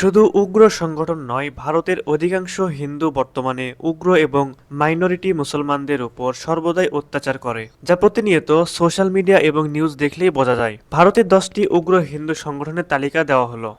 শুধু উগ্র সংগঠন নয়, ভারতের অধিকাংশ হিন্দু বর্তমানে উগ্র এবং মাইনরিটি মুসলমানদের উপর সর্বদাই অত্যাচার করে, যা প্রতিনিয়ত সোশ্যাল মিডিয়া এবং নিউজ দেখলেই বোঝা যায়। ভারতের দশটি উগ্র হিন্দু সংগঠনের তালিকা দেওয়া হলো।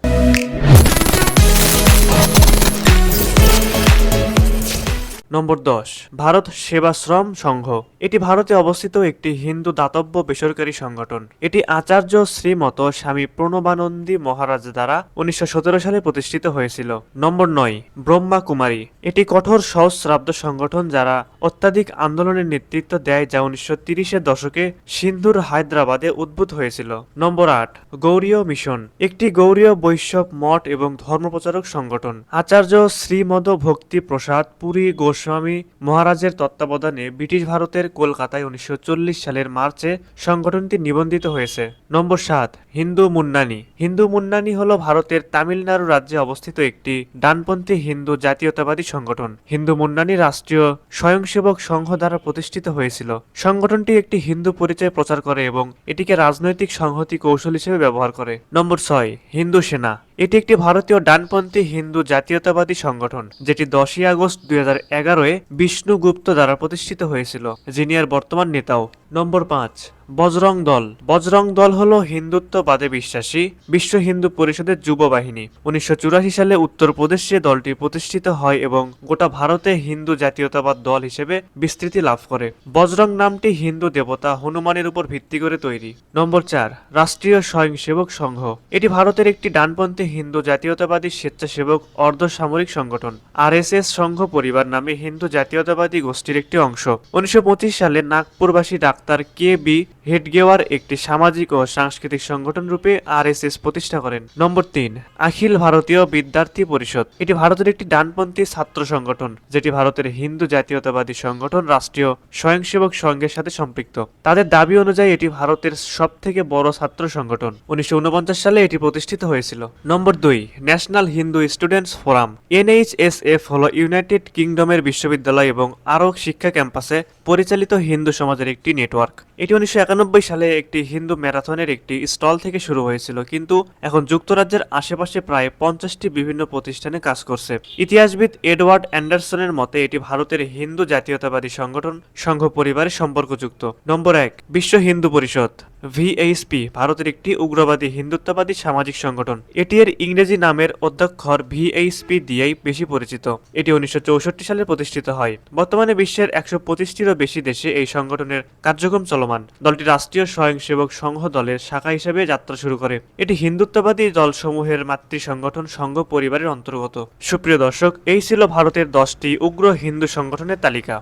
নম্বর দশ, ভারত সেবাশ্রম সংঘ। এটি ভারতে অবস্থিত একটি হিন্দু দাতব্য বেসরকারি সংগঠন। এটি আচার্য শ্রীমত স্বামী প্রণবানন্দী মহারাজ দ্বারা উনিশশো সতেরো সালে প্রতিষ্ঠিত হয়েছিল। নম্বর নয়, ব্রহ্মা কুমারী। এটি কঠোর সহস্রাব্দ সংগঠন যারা অত্যাধিক আন্দোলনের নেতৃত্ব দেয় যা উনিশশো তিরিশের দশকে সিন্ধুর হায়দ্রাবাদে উদ্ভূত হয়েছিল। নম্বর আট, গৌরীয় মিশন। একটি গৌরীয় বৈষ্ণব মঠ এবং ধর্মপ্রচারক সংগঠন। আচার্য শ্রীমদ ভক্তি প্রসাদ পুরী গোস্বামী মহারাজের তত্ত্বাবধানে ব্রিটিশ ভারতের কলকাতায় উনিশশো চল্লিশ সালের মার্চে সংগঠনটি নিবন্ধিত হয়েছে। নম্বর সাত, হিন্দু মুন্নানি। হিন্দু মুন্নানি হল ভারতের তামিলনাড়ু রাজ্যে অবস্থিত একটি ডানপন্থী হিন্দু জাতীয়তাবাদী সংগঠন। হিন্দু মুন্নানি রাষ্ট্রীয় স্বয়ংসেবক সংঘ দ্বারা প্রতিষ্ঠিত হয়েছিল। সংগঠনটি একটি হিন্দু পরিচয় প্রচার করে এবং এটিকে রাজনৈতিক সংহতি কৌশল হিসেবে ব্যবহার করে। নম্বর ছয়, হিন্দু সেনা। এটি একটি ভারতীয় ডানপন্থী হিন্দু জাতীয়তাবাদী সংগঠন, যেটি দশই আগস্ট দুই হাজার এগারোয় বিষ্ণুগুপ্ত দ্বারা প্রতিষ্ঠিত হয়েছিল। যিনি আর বর্তমান নেতাও। নম্বর পাঁচ। বজরং দল। বজরং দল হল হিন্দুত্ববাদে বিশ্বাসী, বিশ্ব হিন্দু পরিষদের যুব বাহিনী। উনিশশো চুরাশি সালে উত্তরপ্রদেশে দলটি প্রতিষ্ঠিত হয় এবং গোটা ভারতে হিন্দু জাতীয়তাবাদ দল হিসেবে বিস্তৃতি লাভ করে। বজরং নামটি হিন্দু দেবতা হনুমানের উপর ভিত্তি করে তৈরি। নম্বর চার, রাষ্ট্রীয় স্বয়ংসেবক সংঘ। এটি ভারতের একটি ডানপন্থী হিন্দু জাতীয়তাবাদী স্বেচ্ছাসেবক অর্ধসামরিক সংগঠন। আরএসএস সংঘ পরিবার নামে হিন্দু জাতীয়তাবাদী গোষ্ঠীর একটি অংশ। উনিশশো পঁচিশ সালে নাগপুরবাসী ডাক্তার কে বি হেডগেওয়ার একটি সামাজিক ও সাংস্কৃতিক সংগঠন রূপে আরএসএস প্রতিষ্ঠা করেন। নম্বর তিন, আখিল ভারতীয় বিদ্যার্থী পরিষদ। এটি ভারতের একটি ডানপন্থী ছাত্র সংগঠন, যেটি ভারতের হিন্দু জাতীয়তাবাদী সংগঠন রাষ্ট্রীয় স্বয়ংসেবক সংঘের সাথে সম্পৃক্ত। তাদের দাবি অনুযায়ী এটি ভারতের সব থেকে বড় ছাত্র সংগঠন। উনিশশো উনপঞ্চাশ সালে এটি প্রতিষ্ঠিত হয়েছিল। নম্বর দুই, National Hindu Students Forum. NHSF হল ইউনাইটেড কিংডমের বিশ্ববিদ্যালয় এবং আরও শিক্ষা ক্যাম্পাসে পরিচালিত হিন্দু সমাজের একটি নেটওয়ার্ক। এটি উনিশশো একানব্বই সালে একটি হিন্দু ম্যারাথনের একটি স্টল থেকে শুরু হয়েছিল, কিন্তু এখন যুক্তরাজ্যের আশেপাশে প্রায় পঞ্চাশটি বিভিন্ন প্রতিষ্ঠানে কাজ করছে। ইতিহাসবিদ এডওয়ার্ড অ্যান্ডারসনের মতে, এটি ভারতের হিন্দু জাতীয়তাবাদী সংগঠন, সংঘ পরিবারের সম্পর্কযুক্ত। নম্বর এক, বিশ্ব হিন্দু পরিষদ। ভিএইচপি ভারতের একটি উগ্রবাদী হিন্দুত্ববাদী সামাজিক সংগঠন। এটি এর ইংরেজি নামের অধ্যক্ষর ভিএইচপি দিয়েই বেশি পরিচিত। এটি উনিশশো চৌষট্টি সালে প্রতিষ্ঠিত হয়। বর্তমানে বিশ্বের একশো পঁচিশটিরও বেশি দেশে এই সংগঠনের কার্যক্রম চলমান। দলটি রাষ্ট্রীয় স্বয়ংসেবক সংঘ দলের শাখা হিসেবে যাত্রা শুরু করে। এটি হিন্দুত্ববাদী দলসমূহের মাতৃ সংগঠন সংঘ পরিবারের অন্তর্গত। সুপ্রিয় দর্শক, এই ছিল ভারতের দশটি উগ্র হিন্দু সংগঠনের তালিকা।